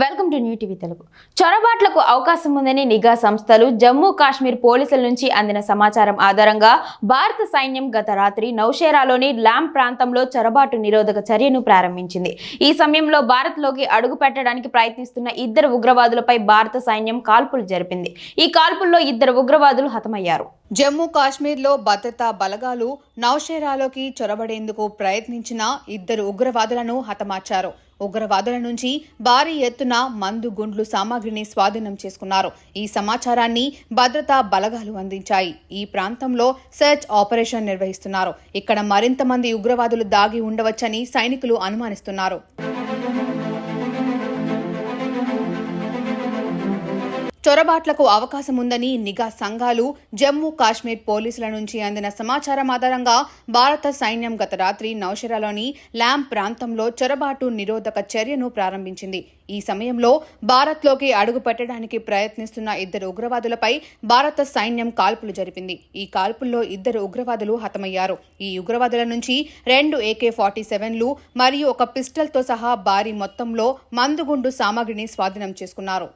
Welcome to New TV Telugu. చొరబాట్లకు అవకాశం ఉందని నిఘా సంస్థలు జమ్మూ కాశ్మీర్ పోలీసుల నుంచి అందిన సమాచారం ఆధారంగా భారత సైన్యం గత రాత్రి నౌషేరాలోని ల్యామ్ ప్రాంతంలో చొరబాటు నిరోధక చర్యను ప్రారంభించింది. ఈ సమయంలో భారత్లోకి అడుగు పెట్టడానికి ప్రయత్నిస్తున్న ఇద్దరు ఉగ్రవాదులపై భారత సైన్యం కాల్పులు జరిపింది. ఈ కాల్పుల్లో ఇద్దరు ఉగ్రవాదులు హతమయ్యారు. జమ్మూ కాశ్మీర్లో భద్రతా బలగాలు నౌషేరాలోకి చొరబడేందుకు ప్రయత్నించిన ఇద్దరు ఉగ్రవాదులను హతమార్చారు. ఉగ్రవాదుల నుంచి భారీ ఎత్తున మందు గుండ్లు సామాగ్రిని స్వాధీనం చేసుకున్నారు. ఈ సమాచారాన్ని భద్రతా బలగాలు అందించాయి. ఈ ప్రాంతంలో సెర్చ్ ఆపరేషన్ నిర్వహిస్తున్నారు. ఇక్కడ మరింత మంది ఉగ్రవాదులు దాగి ఉండవచ్చని సైనికులు అనుమానిస్తున్నారు. చొరబాట్లకు అవకాశం ఉందని నిఘా సంఘాలు జమ్మూ కాశ్మీర్ పోలీసుల నుంచి అందిన సమాచారం ఆధారంగా భారత సైన్యం గత రాత్రి నౌషరాలోని ల్యాంప్ ప్రాంతంలో చొరబాటు నిరోధక చర్యను ప్రారంభించింది. ఈ సమయంలో భారత్లోకి అడుగు పెట్టడానికి ప్రయత్నిస్తున్న ఇద్దరు ఉగ్రవాదులపై భారత సైన్యం కాల్పులు జరిపింది. ఈ కాల్పుల్లో ఇద్దరు ఉగ్రవాదులు హతమయ్యారు. ఈ ఉగ్రవాదుల నుంచి రెండు ఏకే ఫార్టీ సెవెన్లు మరియు ఒక పిస్టల్తో సహా భారీ మొత్తంలో మందుగుండు సామాగ్రిని స్వాధీనం చేసుకున్నారు.